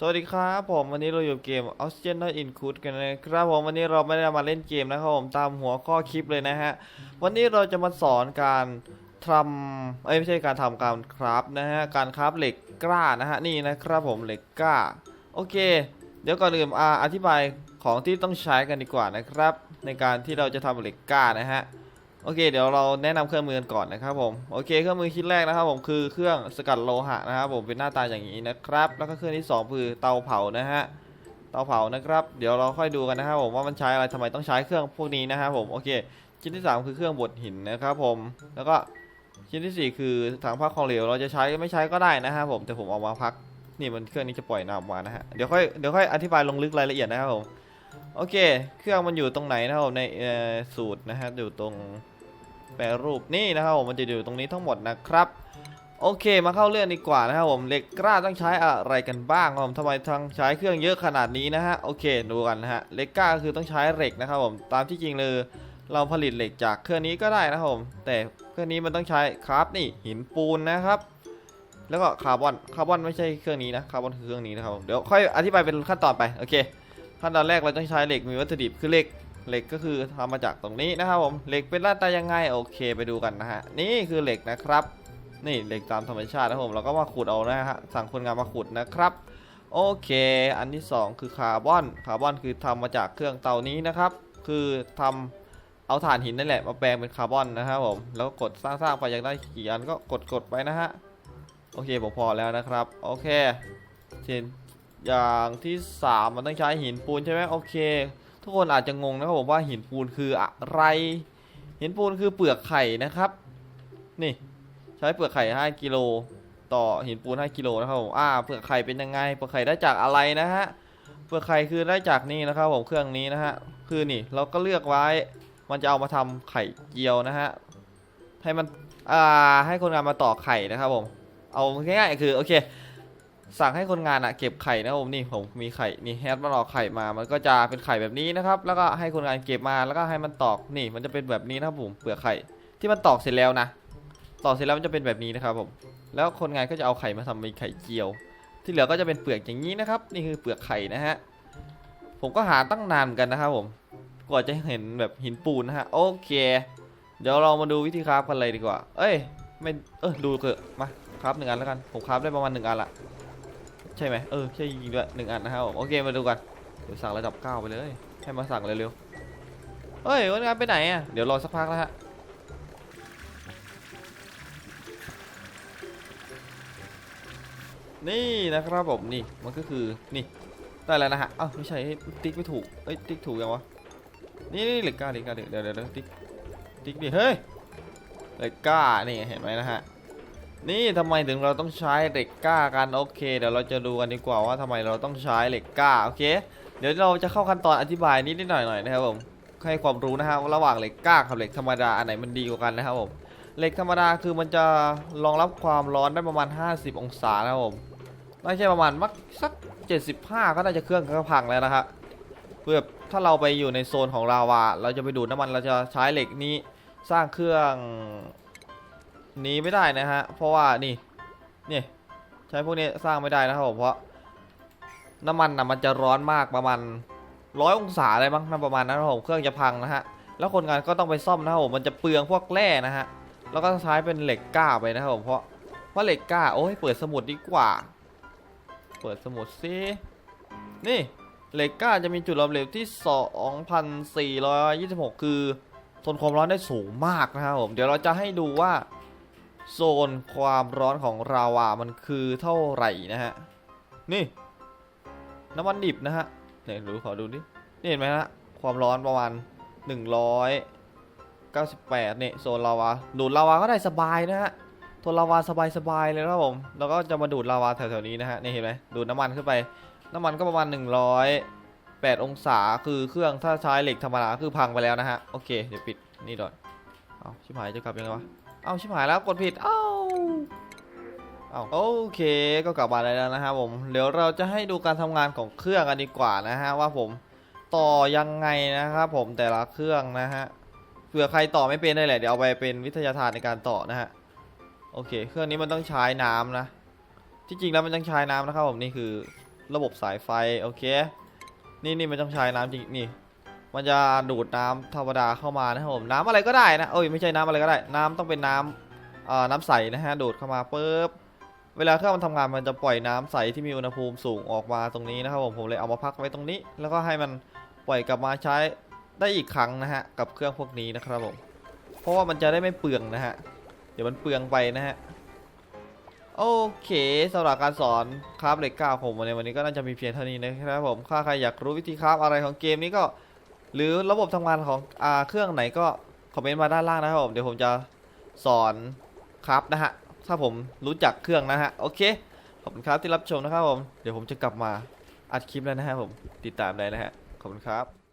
สวัสดีครับผมวันนี้เราอยู่เกม o u s t i a n Include กันนะครับผมวันนี้เราไม่ได้มาเล่นเกมนะครับผมตามหัวข้อคลิปเลยนะฮะ วันนี้เราจะมาสอนการทำเอ้ยไม่ใช่การทำการคราฟนะฮะการคราฟเหล็กกล้านะฮะนี่นะครับผมเหล็กกล้า โอเค เดี๋ยวก่อนอื่นออธิบายของที่ต้องใช้กันดีกว่านะครับ ในการที่เราจะทำเหล็กกล้านะฮะ โอเค เดี๋ยวเราแนะนำเครื่องมือกันก่อนนะครับผมโอเคเครื่องมือชิ้นแรกนะครับผมคือเครื่องสกัดโลหะนะครับผมเป็นหน้าตาอย่างนี้นะครับ แล้วก็เครื่องที่สองคือเตาเผานะฮะเตาเผานะครับ เดี๋ยวเราค่อยดูกันนะครับผมว่ามันใช้อะไรทำไมต้องใช้เครื่องพวกนี้นะครับผมโอเค ชิ้นที่สามคือเครื่องบดหินนะครับผมแล้วก็ชิ้นที่สี่คือถังพักของเหลวเราจะใช้ไม่ใช้ก็ได้นะครับผมแต่ผมเอามาพักนี่มันเครื่องนี้จะปล่อยน้ำมานะฮะเดี๋ยวค่อยเดี๋ยวค่อยอธิบายลงลึกรายละเอียดนะครับผมโอเค เครื่องมันอยู่ตรงไหนนะครับผมในสูตรนะฮะอยู่ตรง แปรรูปนี่นะครับผมมันจะอยู่ตรงนี้ทั้งหมดนะครับโอเคมาเข้าเรื่องดีกว่านะครับผมเหล็กกล้าต้องใช้อะไรกันบ้างครับผมทำไมทางใช้เครื่องเยอะขนาดนี้นะฮะโอเคดูกันนะฮะเหล็กกล้าคือต้องใช้เหล็กนะครับผมตามที่จริงเลยเราผลิตเหล็กจากเครื่องนี้ก็ได้นะครับผมแต่เครื่องนี้มันต้องใช้คราฟนี่หินปูนนะครับ แล้วก็คาร์บอนคาร์บอนไม่ใช่เครื่องนี้นะคาร์บอนคือเครื่องนี้นะครับผมเดี๋ยวค่อยอธิบายเป็นขั้นตอนไปโอเคขั้นตอนแรกเราต้องใช้เหล็กมีวัตถุดิบคือเหล็ก เหล็กก็คือทำมาจากตรงนี้นะครับผมเหล็กเป็นหน้าตายังไงโอเคไปดูกันนะฮะนี่คือเหล็กนะครับ นี่เหล็กตามธรรมชาตินะครับผมเราก็มาขุดเอานะฮะสั่งคนงานมาขุดนะครับโอเค อันที่สองคือคาร์บอน คาร์บอนคือทำมาจากเครื่องเตานี้นะครับ คือทำเอาถ่านหินนั่นแหละมาแปลงเป็นคาร์บอนนะครับผม แล้วก็กดสร้างๆไปอยากได้กี่อันก็กดกดๆไปนะฮะ โอเคผมพอแล้วนะครับ โอเคเช่นอย่างที่สามมันต้องใช้หินปูนใช่ไหมโอเค ทุกคนอาจจะงงนะครับผมว่าหินปูนคืออะไร หินปูนคือเปลือกไข่นะครับ นี่ ใช้เปลือกไข่ 5กิโลต่อหินปูน 5กิโลนะครับผมอ่าเปลือกไข่เป็นยังไง เปลือกไข่ได้จากอะไรนะฮะ เปลือกไข่คือได้จากนี่นะครับผมเครื่องนี้นะฮะ คือนี่เราก็เลือกไว้ มันจะเอามาทำไข่เจียวนะฮะ ให้มัน อ่า ให้คนงานมาต่อไข่นะครับผม เอาง่ายๆคือโอเค สั่งให้คนงานอะเก็บไข่นะครับผมนี่ผมมีไข่นี่แฮทมันออกไข่มา มันก็จะเป็นไข่แบบนี้นะครับ แล้วก็ให้คนงานเก็บมาแล้วก็ให้มันตอกนี่ มันจะเป็นแบบนี้นะครับผมเปลือกไข่ที่มันตอกเสร็จแล้วนะตอกเสร็จแล้วมันจะเป็นแบบนี้นะครับผมแล้วคนงานก็จะเอาไข่มาทำเป็นไข่เจียว ที่เหลือก็จะเป็นเปลือกอย่างนี้นะครับ นี่คือเปลือกไข่นะฮะผมก็หาตั้งนานเหมือนกันนะครับผมกว่าจะเห็นแบบหินปูนนะฮะโอเค เดี๋ยวเรามาดูวิธีคราฟกันเลยดีกว่า เอ้ยไม่เออดูเถอะมาคราฟหนึ่งอันแล้วกันผมคราฟได้ประมาณหนึ่งอันละ ใช่ไหมเออใช่จริงด้วยหนึ่งอันนะครับผมโอเคมาดูกันเดี๋ยวสั่งระดับเก้าไปเลย ให้มาสั่งเร็วๆเฮ้ยวันงานไปไหนอะเดี๋ยวรอสักพักแล้วฮะนี่นะครับผมนี่มันก็คือนี่ได้แล้วนะฮะอ้าวไม่ใช่ติ๊กไม่ถูกเอ้ยติ๊กถูกยังวะนี่นี่เหล็กก้าเหล็กก้าเดี๋ยวเดี๋ยวติ๊กติ๊กดิเฮ้ยเหล็กก้านี่เห็นไหมนะฮะ นี่ทำไมถึงเราต้องใช้เหล็กกล้ากันโอเค เดี๋ยวเราจะดูกันดีกว่าว่าทำไมเราต้องใช้เหล็กกล้าโอเค เดี๋ยวเราจะเข้าขั้นตอนอธิบายนิดนิดหน่อยหน่อยนะครับผมให้ความรู้นะฮะว่าระหว่างเหล็กกล้ากับเหล็กธรรมดาอันไหนมันดีกว่ากันนะครับผมเหล็กธรรมดาคือมันจะรองรับความร้อนได้ประมาณ 50 องศานะครับผมไม่ใช่ประมาณมักสัก 75 ก็น่าจะเครื่องก็พังแล้วนะครับเพื่อถ้าเราไปอยู่ในโซนของลาวาเราจะไปดูดน้ำมันเราจะใช้เหล็กนี้สร้างเครื่อง หนีไม่ได้นะฮะ เพราะว่านี่นี่ใช้พวกนี้สร้างไม่ได้นะครับผมเพราะน้ำมันนะมันจะร้อนมากประมาณร้อยองศาเลยมั้งน่าประมาณนั้นนะครับผมเครื่องจะพังนะฮะแล้วคนงานก็ต้องไปซ่อมนะครับผมมันจะเปลืองพวกแร่นะฮะแล้วก็ต้องใช้เป็นเหล็กกล้าไปนะครับผมเพราะว่าเหล็กกล้าโอ้ยเปิดสมุดดีกว่า เปิดสมุดซินี่เหล็กกล้าจะมีจุดรวมเหลวที่ 2,426 คือทนความร้อนได้สูงมากนะครับผมเดี๋ยวเราจะให้ดูว่า โซนความร้อนของราวามันคือเท่าไหร่นะฮะ นี่ น้ำมันดิบนะฮะเนี่ยดูขอดูดินี่เห็นไหมฮะความร้อนประมาณ 198เนี่ยโซนลาวาดูดลาวาก็ได้สบายนะฮะทนลาวาสบายๆเลยนะครับผมแล้วก็จะมาดูดลาวาแถวๆนี้นะฮะนี่เห็นไหมดูดน้ำมันขึ้นไป น้ำมันก็ประมาณ 108 องศาคือเครื่องถ้าใช้เหล็กธรรมดาคือพังไปแล้วนะฮะโอเคเดี๋ยวปิดนี่ก่อนเอาชิบหายจะกลับยังไงวะ เอาชิบหายแล้วกดผิด เอ้าเอาโอเคก็กลับมาแล้วนะครับผม เดี๋ยวเราจะให้ดูการทำงานของเครื่องกันดีกว่านะฮะว่าผมต่อยังไงนะครับผมแต่ละเครื่องนะฮะเผื่อใครต่อไม่เป็นได้แหละเดี๋ยวเอาไปเป็นวิทยาทานในการต่อนะฮะโอเค เครื่องนี้มันต้องใช้น้ำนะ ที่จริงแล้วมันต้องใช้น้ำนะครับผมนี่คือระบบสายไฟโอเค นี่นี่มันต้องใช้น้ำจริงนี่ มันจะดูดน้ำธรรมดาเข้ามานะครับผมน้ำอะไรก็ได้นะเอ้ยไม่ใช่น้ำอะไรก็ได้ น้ำต้องเป็นน้ำอ่อน้ำใสนะฮะดูดเข้ามาปุ๊บเวลาเครื่องมันทำงานมันจะปล่อยน้ำใสที่มีอุณหภูมิสูงออกมาตรงนี้นะครับผมผมเลยเอามาพักไว้ตรงนี้ แล้วก็ให้มันปล่อยกลับมาใช้ได้อีกครั้งนะฮะกับเครื่องพวกนี้นะครับผมเพราะว่ามันจะได้ไม่เปลืองนะฮะเดี๋ยวมันเปลืองไปนะฮะโอเคสำหรับการสอนคราฟเหล็กเก้าผมในวันนี้ก็น่าจะมีเพียงเท่านี้นะครับผมถ้าใครอยากรู้วิธีคราฟอะไรของเกมนี้ก็ หรือระบบทำงานของอาเครื่องไหนก็คอมเมนต์มาด้านล่างนะครับผมเดี๋ยวผมจะสอนครับนะฮะถ้าผมรู้จักเครื่องนะฮะโอเคขอบคุณครับที่รับชมนะครับผมเดี๋ยวผมจะกลับมาอัดคลิปแล้วนะฮะผมติดตามได้นะฮะขอบคุณครับ